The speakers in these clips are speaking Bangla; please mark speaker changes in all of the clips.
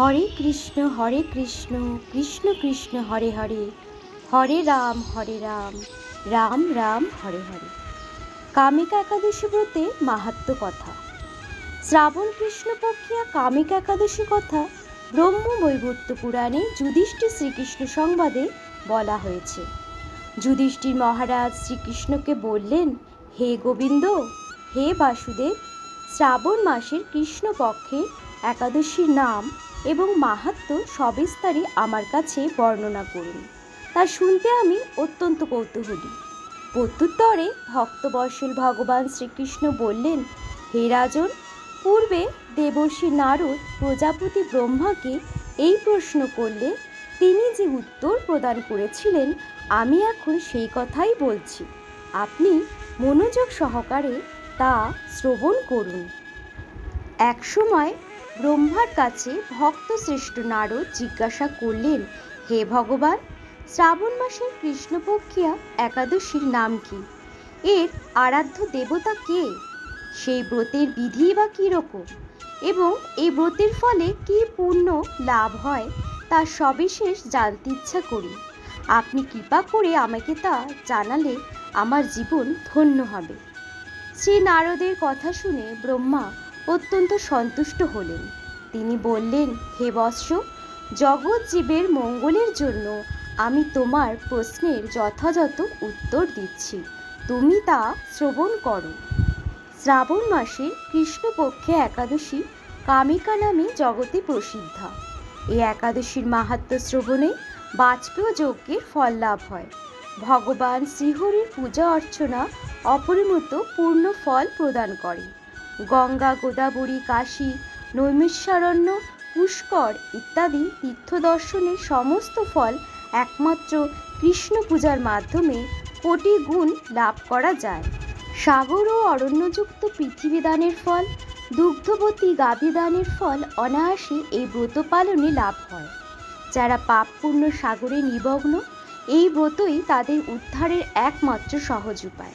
Speaker 1: হরে কৃষ্ণ হরে কৃষ্ণ কৃষ্ণ কৃষ্ণ হরে হরে হরে রাম হরে রাম রাম রাম হরে হরে কামিকা একাদশী ব্রতে মাহাত্ম কথা শ্রাবণ কৃষ্ণ পক্ষিয়া কামিকা একাদশী কথা ব্রহ্ম বৈবর্ত পুরাণে যুধিষ্ঠির শ্রীকৃষ্ণ সংবাদে বলা হয়েছে যুধিষ্ঠির মহারাজ শ্রীকৃষ্ণকে বললেন হে গোবিন্দ হে বাসুদেব শ্রাবণ মাসের কৃষ্ণপক্ষে একাদশীর নাম এবং মাহাত্ম সবিস্তারে আমার কাছে বর্ণনা করুন তা শুনতে আমি অত্যন্ত কৌতূহলী প্রত্যুত্তরে ভক্তবর্ষল ভগবান শ্রীকৃষ্ণ বললেন হে রাজন পূর্বে দেবর্ষী নারদ প্রজাপতি ব্রহ্মাকে এই প্রশ্ন করলে তিনি যে উত্তর প্রদান করেছিলেন আমি এখন সেই কথাই বলছি আপনি মনোযোগ সহকারে তা শ্রবণ করুন একসময় ব্রহ্মার কাছে ভক্ত শ্রেষ্ঠ নারদ জিজ্ঞাসা করলেন হে ভগবান শ্রাবণ মাসের কৃষ্ণপক্ষিয়া একাদশীর নাম কি এর আরাধ্য দেবতা কে সেই ব্রতের বিধি বা কীরকম এবং এই ব্রতের ফলে কি পূর্ণ লাভ হয় তা সবিশেষ জানতে ইচ্ছা করি আপনি কৃপা করে আমাকে তা জানালে আমার জীবন ধন্য হবে শ্রী নারদের কথা শুনে ব্রহ্মা অত্যন্ত সন্তুষ্ট হলেন তিনি বললেন হে বৎস জগৎ জীবের মঙ্গলের জন্য আমি তোমার প্রশ্নের যথাযথ উত্তর দিচ্ছি তুমি তা শ্রবণ করো শ্রাবণ মাসে কৃষ্ণপক্ষে একাদশী কামিকা নামে জগতে প্রসিদ্ধা এই একাদশীর মাহাত্ম শ্রবণে বাজপেয় যজ্ঞের ফল লাভ হয় ভগবান শ্রীহরির পূজা অর্চনা অপরিমিত পূর্ণ ফল প্রদান করে গঙ্গা গোদাবরী কাশী নৈমিষারণ্য পুষ্কর ইত্যাদি তীর্থ দর্শনের সমস্ত ফল একমাত্র কৃষ্ণ পূজার মাধ্যমে কোটি গুণ লাভ করা যায় সাগর ও অরণ্যযুক্ত পৃথিবী দানের ফল দুগ্ধবতী গাভী দানের ফল অনায়াসে এই ব্রত পালনে লাভ হয় যারা পাপপূর্ণ সাগরে নিমগ্ন এই ব্রতই তাদের উদ্ধারের একমাত্র সহজ উপায়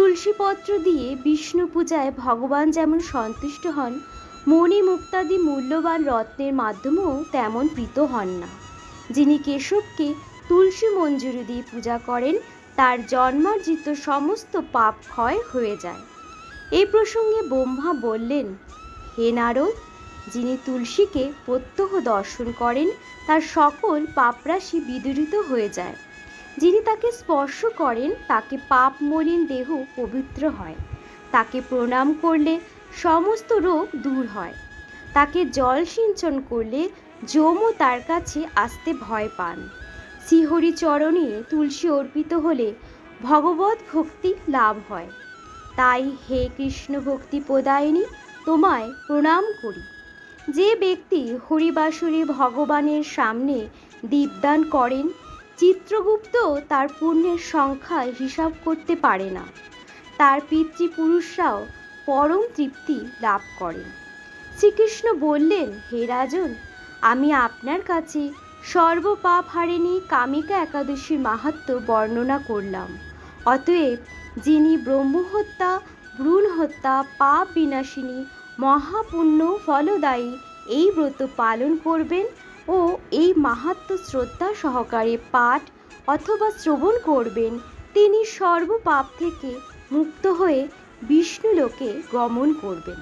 Speaker 1: তুলসীপত্র দিয়ে বিষ্ণু পূজায় ভগবান যেমন সন্তুষ্ট হন মণি মুক্তাদি মূল্যবান রত্নের মাধ্যমেও তেমন প্রীত হন না যিনি কেশবকে তুলসী মঞ্জুরি দিয়ে পূজা করেন তার জন্মার্জিত সমস্ত পাপ ক্ষয় হয়ে যায় এই প্রসঙ্গে ব্রহ্মা বললেন হে নারদ যিনি তুলসীকে প্রত্যহ দর্শন করেন তার সকল পাপরাশি বিদরিত হয়ে যায় যিনি তাকে স্পর্শ করেন তাকে পাপ মলিন দেহ পবিত্র হয় তাকে প্রণাম করলে সমস্ত রোগ দূর হয় তাকে জল সিঞ্চন করলে যমও তার কাছে আসতে ভয় পান শ্রীহরি চরণে তুলসী অর্পিত হলে ভগবত ভক্তি লাভ হয় তাই হে কৃষ্ণ ভক্তি প্রদায়িনী তোমায় প্রণাম করি যে ব্যক্তি হরিবাসুরী ভগবানের সামনে দীপদান করেন চিত্রগুপ্ত তার পুণ্যের সংখ্যা হিসাব করতে পারে না তার পিতৃপুরুষরাও পরম তৃপ্তি লাভ করেন শ্রীকৃষ্ণ বললেন হে রাজন আমি আপনার কাছে সর্বপাপ হারেনি কামিকা একাদশীর মাহাত্ম বর্ণনা করলাম অতএব যিনি ব্রহ্মহত্যা ভ্রূণ হত্যা পাপ বিনাশিনী মহাপুণ্য ফলদায়ী এই ব্রত পালন করবেন ও এই মাহাত্ম শ্রদ্ধা সহকারে পাঠ অথবা শ্রবণ করবেন তিনি সর্বপাপ থেকে মুক্ত হয়ে বিষ্ণুলোকে গমন করবেন